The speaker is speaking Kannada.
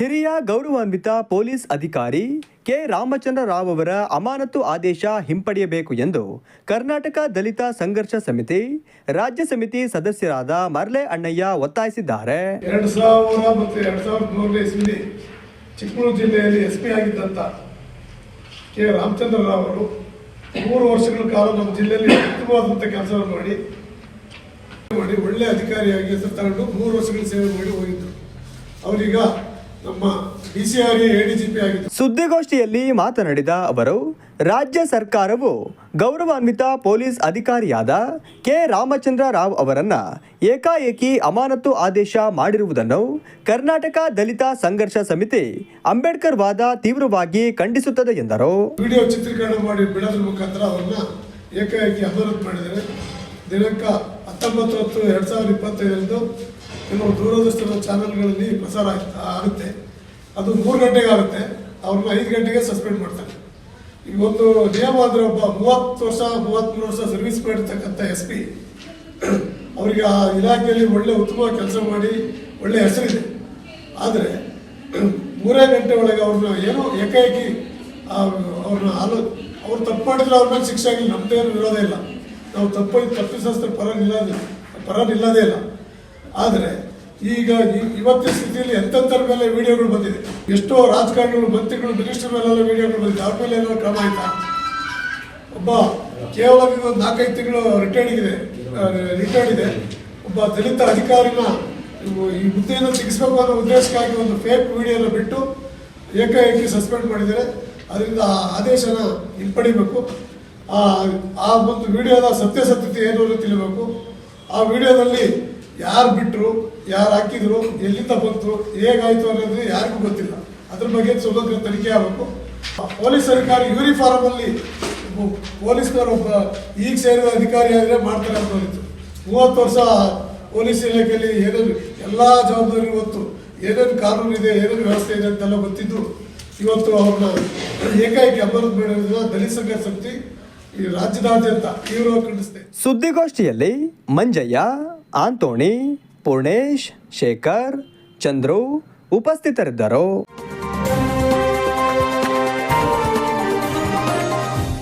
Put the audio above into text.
ಗೌರವಾನ್ವಿತ ಪೊಲೀಸ್ ಅಧಿಕಾರಿ ಕೆ. ರಾಮಚಂದ್ರ ರಾವ್ ಅವರ ಅಮಾನತು ಆದೇಶ ಹಿಂಪಡೆಯಬೇಕು ಎಂದು ಕರ್ನಾಟಕ ದಲಿತ ಸಂಘರ್ಷ ಸಮಿತಿ, ರಾಜ್ಯ ಸಮಿತಿ ಸದಸ್ಯರಾದ ಮರ್ಲೆ ಅಣ್ಣಯ್ಯ ಒತ್ತಾಯಿಸಿದ್ದಾರೆ. ಎರಡು ಸಾವಿರ ಮತ್ತು ಎರಡು ಸಾವಿರದ ಮೂರನೇ ಇಸ್ವಿಲಿ ಚಿಕ್ಕಮಗಳೂರು ಜಿಲ್ಲೆಯಲ್ಲಿ ಎಸ್ ಪಿ ಆಗಿದ್ದಂಥ ಕೆ. ರಾಮಚಂದ್ರ ರಾವ್ ಅವರು ಮೂರು ವರ್ಷಗಳ ಕಾಲ ನಮ್ಮ ಜಿಲ್ಲೆಯಲ್ಲಿ ಉತ್ತಮವಾದಂಥ ಕೆಲಸವನ್ನು ಮಾಡಿ ಮಾಡಿ ಒಳ್ಳೆ ಅಧಿಕಾರಿಯಾಗಿ ಹೆಸರು ತಗೊಂಡು ಮೂರು ವರ್ಷಗಳ ಸೇವೆ ಮಾಡಿ ಹೋಗಿದ್ದರು ಅವರೀಗ ಸುದ್ದಿಗೋಷ್ಠಿಯಲ್ಲಿ ಮಾತನಾಡಿದ ಅವರು ರಾಜ್ಯ ಸರ್ಕಾರವು ಗೌರವಾನ್ವಿತ ಪೊಲೀಸ್ ಅಧಿಕಾರಿಯಾದ ಕೆ. ರಾಮಚಂದ್ರ ರಾವ್ ಅವರನ್ನ ಏಕಾಏಕಿ ಅಮಾನತು ಆದೇಶ ಮಾಡಿರುವುದನ್ನು ಕರ್ನಾಟಕ ದಲಿತ ಸಂಘರ್ಷ ಸಮಿತಿ ಅಂಬೇಡ್ಕರ್ ವಾದ ತೀವ್ರವಾಗಿ ಖಂಡಿಸುತ್ತದೆ ಎಂದರು. ವಿಡಿಯೋ ಚಿತ್ರೀಕರಣ ಮಾಡಿ ಬಿಡೋದ್ರ ಮುಖಾಂತರ ಅವರನ್ನ ಏಕಾಏಕಿ ಅಮಾನತು ಮಾಡಿದ್ದಾರೆ. ದಿನಾಂಕ ಹತ್ತೊಂಬತ್ತು ಹತ್ತು ಎರಡು ಸಾವಿರದ ಇಪ್ಪತ್ತೈದರಂದು ಕೆಲವು ದೂರದರ್ಶನ ಚಾನೆಲ್ಗಳಲ್ಲಿ ಪ್ರಸಾರ ಆಗ್- ಆಗುತ್ತೆ. ಅದು ಮೂರು ಗಂಟೆಗೆ ಆಗುತ್ತೆ. ಅವ್ರನ್ನ ಐದು ಗಂಟೆಗೆ ಸಸ್ಪೆಂಡ್ ಮಾಡ್ತಾರೆ. ಈಗ ಒಂದು ನಿಯಮ ಅಂದರೆ ಒಬ್ಬ ಮೂವತ್ತು ವರ್ಷ ಮೂವತ್ತ್ಮೂರು ವರ್ಷ ಸರ್ವಿಸ್ ಮಾಡಿರ್ತಕ್ಕಂಥ ಎಸ್ ಪಿ, ಅವರಿಗೆ ಆ ಇಲಾಖೆಯಲ್ಲಿ ಒಳ್ಳೆ ಉತ್ತಮ ಕೆಲಸ ಮಾಡಿ ಒಳ್ಳೆ ಹೆಸರಿದೆ. ಆದರೆ ಮೂರೇ ಗಂಟೆ ಒಳಗೆ ಅವ್ರನ್ನ ಏನೋ ಏಕಾಏಕಿ ಅವ್ರನ್ನ ಆಲೋ, ಅವ್ರು ತಪ್ಪು ಮಾಡಿದ್ರೆ ಅವ್ರ ಮೇಲೆ ಶಿಕ್ಷೆ ಆಗಿಲ್ಲ ನಮ್ದೇನು ಇರೋದೇ ಇಲ್ಲ. ನಾವು ತಪ್ಪಾಗಿ ತಪ್ಪಿಸೋಸ್ತ್ರ ಪರ ನಿಲ್ಲೋದು ಇಲ್ಲ. ಆದರೆ ಈಗ ಇವತ್ತಿನ ಸ್ಥಿತಿಯಲ್ಲಿ ಎಂತೆಂಥರ ಮೇಲೆ ವಿಡಿಯೋಗಳು ಬಂದಿದೆ? ಎಷ್ಟೋ ರಾಜಕಾರಣಿಗಳು, ಮಂತ್ರಿಗಳು, ಮಿನಿಸ್ಟರ್ ಮೇಲೆಲ್ಲ ವಿಡಿಯೋಗಳು ಬಂದಿದೆ. ಅವ್ರ ಮೇಲೆ ಏನಾದ್ರು ಕ್ರಮ ಆಯ್ತಾ? ಒಬ್ಬ ಕೇವಲ ಒಂದು ನಾಲ್ಕೈದು ತಿಂಗಳು ರಿಟೈರ್ಡ್ ಇದೆ ರಿಟೈರ್ಡ್ ಇದೆ. ಒಬ್ಬ ದಲಿತ ಅಧಿಕಾರಿನ ಈ ಹುದ್ದೆಯನ್ನು ತೆಗಿಸ್ಬೇಕು ಅನ್ನೋ ಉದ್ದೇಶಕ್ಕಾಗಿ ಒಂದು ಫೇಕ್ ವಿಡಿಯೋನ ಬಿಟ್ಟು ಏಕಾಏಕಿ ಸಸ್ಪೆಂಡ್ ಮಾಡಿದ್ದಾರೆ. ಅದರಿಂದ ಆ ಆದೇಶನ ಹಿಂಪಡಿಬೇಕು. ಆ ಒಂದು ವಿಡಿಯೋದ ಸತ್ಯಾಸತ್ಯತೆ ಏನು ಅಂತ ತಿಳಿಬೇಕು. ಆ ವಿಡಿಯೋದಲ್ಲಿ ಯಾರು ಬಿಟ್ಟರು ಯಾರು ಹಾಕಿದ್ರು, ಎಲ್ಲಿಂದ ಬಂತು ಹೇಗಾಯಿತು ಅನ್ನೋದು ಯಾರಿಗೂ ಗೊತ್ತಿಲ್ಲ. ಅದ್ರ ಬಗ್ಗೆ ಸ್ವತಂತ್ರ ತನಿಖೆ ಆಗಬೇಕು. ಪೊಲೀಸ್ ಅಧಿಕಾರಿ ಯೂನಿಫಾರ್ಮ್ ಅಲ್ಲಿ ಒಬ್ಬ ಪೊಲೀಸ್ನವರು ಒಬ್ಬ ಈಗ ಸೇರಿದ ಅಧಿಕಾರಿ ಆದರೆ ಮಾಡ್ತಾರೆ ಅನ್ನೋದಿತ್ತು ಮೂವತ್ತು ವರ್ಷ ಪೊಲೀಸ್ ಇಲಾಖೆಯಲ್ಲಿ ಏನೇನು ಎಲ್ಲ ಜವಾಬ್ದಾರಿ ಹೊತ್ತು, ಏನೇನು ಕಾನೂನು ಇದೆ, ಏನೇನು ವ್ಯವಸ್ಥೆ ಇದೆ ಅಂತೆಲ್ಲ ಗೊತ್ತಿದ್ದು, ಇವತ್ತು ಅವ್ರನ್ನ ಏಕಾಏಕಿ ಅಮಾನತು ಬೇಡ ದಲಿತ ಸಂಘ ಸಮಿತಿ ರಾಜ್ಯದಾದ್ಯಂತ ಸುದ್ದಿಗೋಷ್ಠಿಯಲ್ಲಿ ಮಂಜಯ್ಯ ಆಂತೋಣಿ ಪೂರ್ಣೇಶ್ ಶೇಖರ್ ಚಂದ್ರು ಉಪಸ್ಥಿತರಿದ್ದರು.